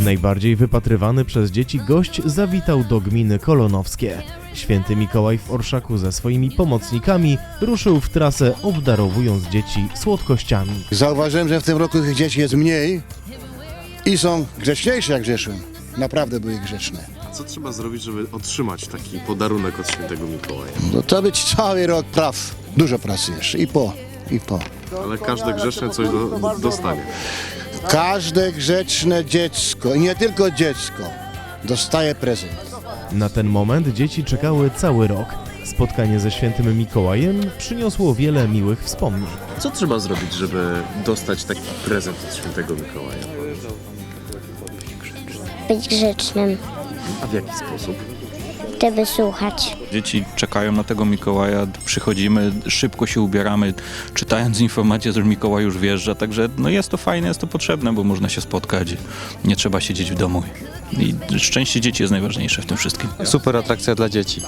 Najbardziej wypatrywany przez dzieci gość zawitał do gminy Kolonowskie. Święty Mikołaj w Orszaku ze swoimi pomocnikami ruszył w trasę obdarowując dzieci słodkościami. Zauważyłem, że w tym roku tych dzieci jest mniej i są grzeczniejsze jak w zeszłym. Naprawdę były grzeczne. Co trzeba zrobić, żeby otrzymać taki podarunek od świętego Mikołaja? No to być cały rok praw. Dużo pracy jeszcze i po, i po. Ale każde grzeszne coś do, dostanie. Każde grzeczne dziecko i nie tylko dziecko dostaje prezent. Na ten moment dzieci czekały cały rok. Spotkanie ze świętym Mikołajem przyniosło wiele miłych wspomnień. Co trzeba zrobić, żeby dostać taki prezent od świętego Mikołaja? być grzecznym, A w jaki sposób? żeby słuchać. Dzieci czekają na tego Mikołaja, przychodzimy, szybko się ubieramy, czytając informację, że Mikołaj już wjeżdża, także no jest to fajne, jest to potrzebne, bo można się spotkać, nie trzeba siedzieć w domu. I szczęście dzieci jest najważniejsze w tym wszystkim. Super atrakcja dla dzieci.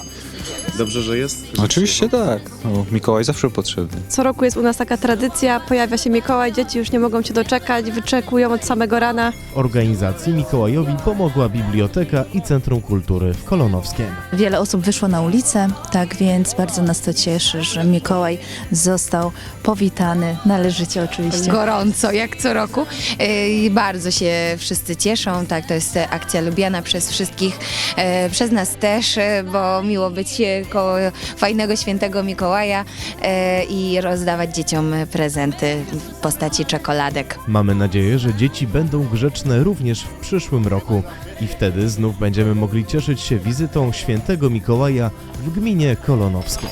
Dobrze, że jest? Oczywiście tak. No, Mikołaj zawsze potrzebny. Co roku jest u nas taka tradycja, pojawia się Mikołaj, dzieci już nie mogą się doczekać, wyczekują od samego rana. Organizacji Mikołajowi pomogła Biblioteka i Centrum Kultury w Kolonowskim. Wiele osób wyszło na ulicę, tak więc bardzo nas to cieszy, że Mikołaj został powitany należycie oczywiście. gorąco, jak co roku. Yy, Bardzo się wszyscy cieszą, tak, to jest akcja lubiana przez wszystkich, e, przez nas też, e, bo miło być e, koło fajnego świętego Mikołaja e, i rozdawać dzieciom prezenty w postaci czekoladek. Mamy nadzieję, że dzieci będą grzeczne również w przyszłym roku i wtedy znów będziemy mogli cieszyć się wizytą świętego Mikołaja w gminie Kolonowskie.